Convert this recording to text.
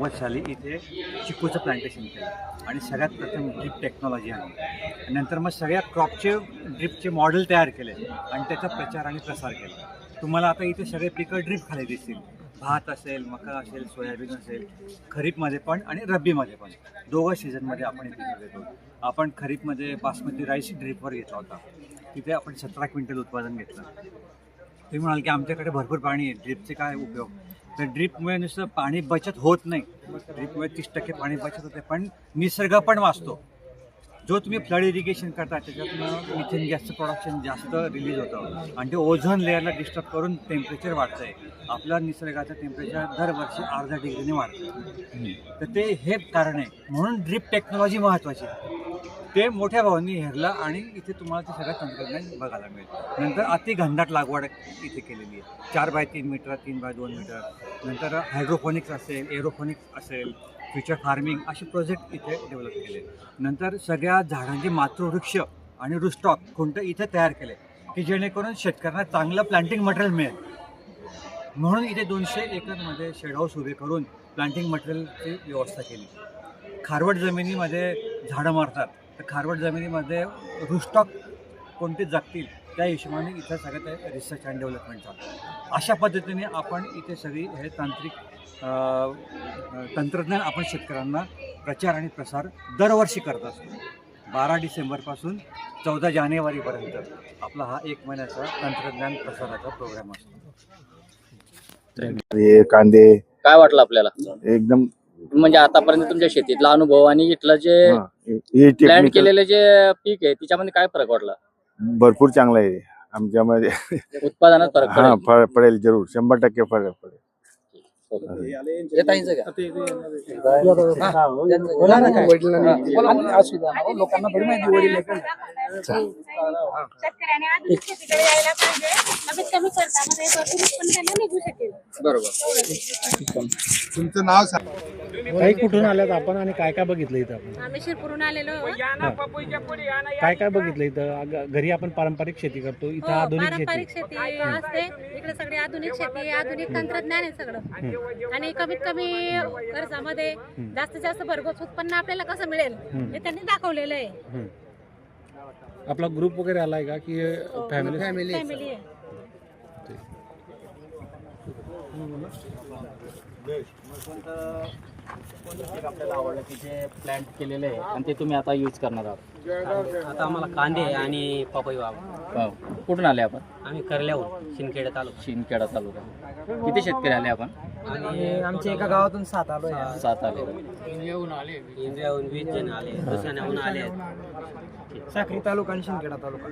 नव्वद साली इथे चिकूचं प्लांटेशन केलं. आणि सगळ्यात प्रथम ड्रिप टेक्नॉलॉजी आणली. नंतर मग सगळ्या क्रॉपचे ड्रिपचे मॉडेल तयार केले आणि त्याचा प्रचार आणि प्रसार केला. तुम्हाला आता इथे सगळे पिकं ड्रिप खाली दिसतील. भात असेल मका असेल सोयाबीन असेल खरीपमध्ये पण आणि रब्बीमध्ये पण. दोघं सीझनमध्ये आपण हे पिकं घेतो आपण खरीपमध्ये बासमती राईस ड्रिपवर घेतला होता. तिथे आपण सतरा क्विंटल उत्पादन घेतलं. तुम्ही म्हणाल की आमच्याकडे भरपूर पाणी आहे. ड्रिपचे काय उपयोग? तर ड्रीपमुळे नुसतं पाणी बचत होत नाही. ड्रीपमुळे तीस टक्के पाणी बचत होते पण निसर्ग पण वाचतो. जो तुम्ही फ्लड इरिगेशन करता त्याच्यातनं मिथेन गॅसचं प्रोडक्शन जास्त रिलीज होतं. आणि ते ओझोन लेअरला डिस्टर्ब करून टेम्परेचर वाढतं आहे आपल्या निसर्गाचं टेम्परेचर दरवर्षी अर्ध्या डिग्रीने वाढतं तर ते हे कारण आहे. म्हणून ड्रीप टेक्नॉलॉजी महत्त्वाची आहे. ते मोठ्या भावांनी हेरलं आणि इथे तुम्हाला ते सगळं तंत्रज्ञान बघायला मिळेल नंतर अति घनदाट लागवड इथे केलेली आहे. चार बाय तीन मीटर तीन बाय दोन मीटर. नंतर हायड्रोफोनिक्स असेल एरोफोनिक्स असेल फ्युचर फार्मिंग असे प्रोजेक्ट इथे डेव्हलप केले. नंतर सगळ्या झाडांचे मातृवृक्ष आणि रुस्टॉक कोणतं इथे तयार केले की जेणेकरून शेतकऱ्यांना चांगलं प्लांटिंग मटेरियल मिळेल. म्हणून इथे दोनशे एकरमध्ये शेड हाऊस उभे करून प्लांटिंग मटेरियलची व्यवस्था केली. खारवट जमिनीमध्ये झाडं मारतात. तर खारवट जमिनीमध्ये रुस्टॉक कोणते जगतील त्या हिशोबाने इथं सगळं ते रिसर्च अँड डेव्हलपमेंट चालतं अशा पद्धतीने आपण इथे सगळी हे तांत्रिक तंत्रज्ञान आपण शेतकऱ्यांना प्रचार आणि प्रसार दरवर्षी करत असतो. बारा डिसेंबरपासून चौदा जानेवारीपर्यंत आपला हा एक महिन्याचा तंत्रज्ञान प्रसाराचा प्रोग्राम असतो. कांदे काय वाटलं आपल्याला? एकदम म्हणजे आतापर्यंत तुमच्या शेतीतला अनुभव आणि इथलं जे हा, प्लॅन केलेले जे पीक आहे त्याच्यामध्ये काय फरक वाटला? भरपूर चांगलं आहे. आमच्यामध्ये उत्पादनात फरक हा पडेल. फळ पडेल जरूर. शंभर टक्के फरक पडेल. येता येईल का? लोकांना बरी माहिती वडील शेतकऱ्याने आधुनिक शेतीकडे यायला पाहिजे. कमीत कमी खर्चामध्ये भरपूर उत्पन्न त्यांना निघू शकेल. बरोबर. तुमचं नाव सांग. काही कुठून आल्यात आपण आणि काय काय बघितलं इथं आपण? आम्ही शिरपूरून आलेलो काय काय बघितलं इथं? अग- घरी आपण पारंपरिक शेती करतो इथं हो, आधुनिक पारंपरिक शेती शेती असते. इकडे सगळी आधुनिक शेती आधुनिक तंत्रज्ञान आहे सगळं. आणि कमीत कमी खर्चामध्ये जास्तीत जास्त भरघोस उत्पन्न आपल्याला कसं मिळेल हे त्यांनी दाखवलेलं आहे. आपला ग्रुप वगैरे आलाय का की फॅमिली फॅमिली आहे. आपल्याला आवडलं की जे प्लॅन केलेले आहे आणि ते तुम्ही आता यूज करणार आहात? आता आम्हाला कांदे आणि पपई वाव. हो. कुठून आले आपण? आम्ही करल्याहून शिंदखेडा तालुका. शिंदखेडा तालुका. किती शेतकरी आले आपण? आणि आमच्या एका गावातून सात आलोय सात. आले. इंडियाहून वीस जण आले दुसऱ्याहून आले साखरी तालुका आणि शिंदखेडा तालुका.